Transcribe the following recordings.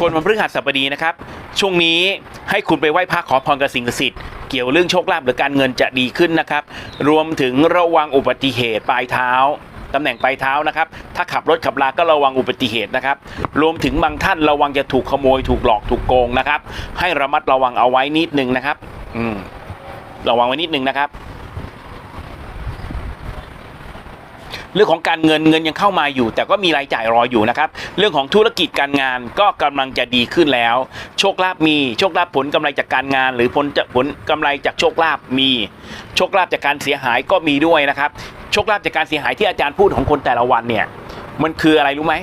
คนวันพฤหัสบดีนะครับ ช่วงนี้ให้คุณไปไหว้พระขอพรกับสิ่งศักดิ์สิทธิ์เกี่ยวเรื่องโชคลาภหรือการเงินจะดีขึ้นนะครับ รวมถึงระวังอุบัติเหตุปลายเท้าตำแหน่งปลายเท้านะครับ ถ้าขับรถขับลาก็ระวังอุบัติเหตุนะครับ รวมถึงบางท่านระวังจะถูกขโมยถูกหลอกถูกโกงนะครับ ให้ระมัดระวังเอาไว้นิดนึงนะครับ อืม ระวังไว้นิดนึงนะครับ เรื่องของการเงินเงินยังเข้ามาอยู่ แต่ก็มีรายจ่ายรออยู่นะครับ เรื่องของธุรกิจการงานก็กำลังจะดีขึ้นแล้ว โชคลาภมี โชคลาภผลกำไรจากการงาน หรือผลจะผลกำไรจากโชคลาภมี โชคลาภจากการเสียหายก็มีด้วยนะครับโชคลาภจากการเสียหายที่อาจารย์พูดของคนแต่ละวันเนี่ยมันคืออะไรรู้ไหม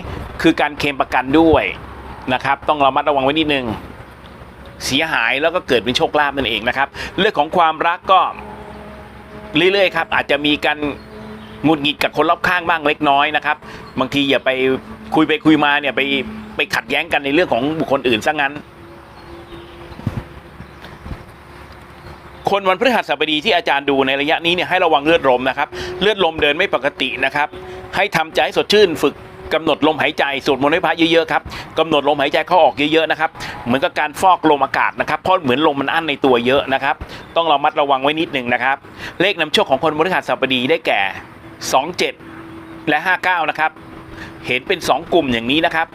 คือการเคลมประกันด้วยนะครับต้องระมัดระวังไว้นิดนึงเสียหายแล้วก็เกิดเป็นโชคลาภนั่นเองนะครับ เรื่องของความรักก็เรื่อยๆครับอาจจะมีการ หงุดหงิดกับคนรอบข้างบ้างเล็กน้อยนะครับบางทีอย่าไปคุยไปคุยมาเนี่ยไปไปขัดแย้งกันในเรื่องของบุคคลอื่นซะงั้น คนวันพฤหัสบดีที่อาจารย์ดูในระยะนี้เนี่ยให้ระวังเลือดลมนะครับ เลือดลมเดินไม่ปกตินะครับ ให้ทำใจสดชื่นฝึกกำหนดลมหายใจสวดมนต์ให้พระเยอะๆครับกำหนดลมหายใจเข้าออกเยอะๆนะครับ เหมือนกับการฟอกลมอากาศนะครับเพราะเหมือนลมมันอั้นในตัวเยอะนะครับ ต้องระมัดระวังไว้นิดหนึ่งนะครับ เลขนำโชคของคนพฤหัสบดีได้แก่ 27 และ 59 นะครับ เห็นเป็น 2 กลุ่มอย่างนี้นะครับ